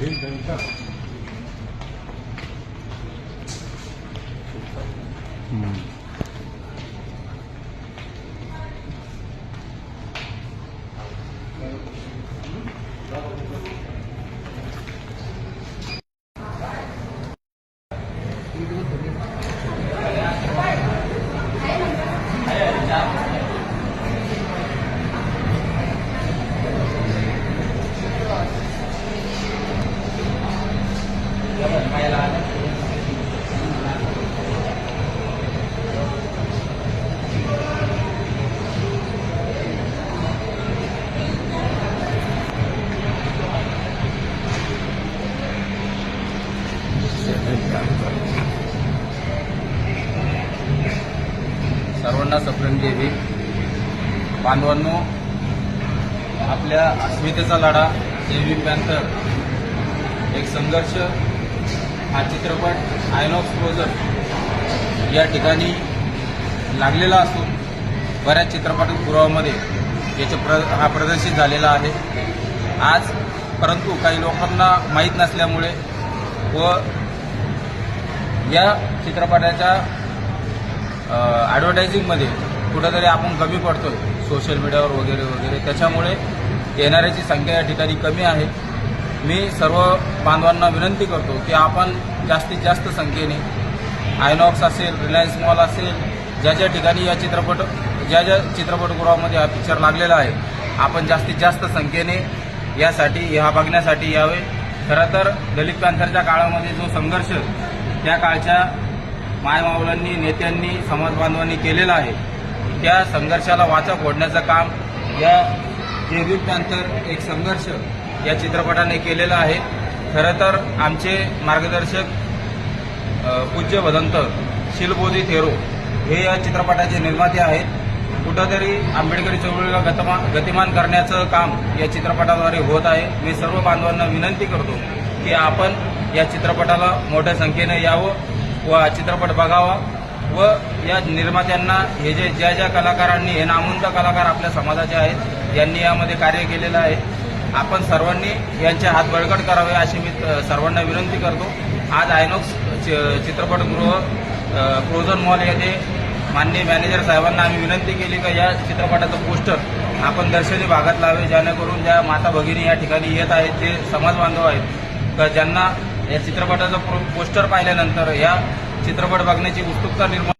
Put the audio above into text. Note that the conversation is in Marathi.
Mm. सर्वांना सप्रेम देवी बांधवांनो आपल्या अस्मितेचा लढा देवी पॅन्थर एक संघर्ष हा चित्रपट आयनॉक्स प्रोजर या ठिकाणी लागलेला असून बऱ्याच चित्रपट पुरावामध्ये याचे प्र हा प्रदर्शित झालेला आहे. आज परंतु काही लोकांना माहीत नसल्यामुळे व या चित्रपटाच्या ॲडव्हर्टायझिंगमध्ये कुठंतरी आपण कमी पडतोय सोशल मीडियावर वगैरे वगैरे. त्याच्यामुळे येणाऱ्याची संख्या या ठिकाणी कमी आहे. मी सर्व बांधवांना विनंती करतो की आपण जास्तीत जास्त संख्येने आयनॉक्स असेल रिलायन्स मॉल असेल ज्या ज्या ठिकाणी या चित्रपट ज्या ज्या चित्रपटगृहामध्ये हा पिक्चर लागलेला आहे आपण जास्तीत जास्त संख्येने यासाठी ह्या बघण्यासाठी यावे. खरं तर दलित पॅन्थरच्या काळामध्ये जो संघर्ष त्या काळच्या मायमावलांनी नेत्यांनी समाज बांधवांनी केलेलं आहे. त्या संघर्षाला वाचा फोडण्याचं काम या जेबी एक संघर्ष या चित्रपटाने केलेलं आहे. खरं तर आमचे मार्गदर्शक पूज्य भदंत शिलबोधी थेरो हे या चित्रपटाचे निर्माते आहेत. कुठंतरी आंबेडकरी चळवळीला गतमा गतिमान करण्याचं काम या चित्रपटाद्वारे होत आहे. मी सर्व बांधवांना विनंती करतो की आपण या चित्रपटाला मोठ्या संख्येने यावं. व चित्रपट बघावा व या निर्मात्यांना हे जे ज्या ज्या कलाकारांनी हे नामवंत कलाकार आपल्या समाजाचे आहेत यांनी यामध्ये कार्य केलेलं आहे आपण सर्वांनी यांचे हात बळकट करावे अशी मी सर्वांना विनंती करतो. आज आयनॉक्स चि- चित्रपटगृह अ, मॉल येथे माननीय मॅनेजर साहेबांना आम्ही विनंती केली का या चित्रपटाचं पोस्टर आपण दर्शनी भागात लावे जेणेकरून ज्या माता भगिनी या ठिकाणी येत आहेत जे समाज बांधव आहेत का ज्यांना या चित्रपटाचं पोस्टर पाहिल्यानंतर या चित्रपट बघण्याची उत्सुकता निर्माण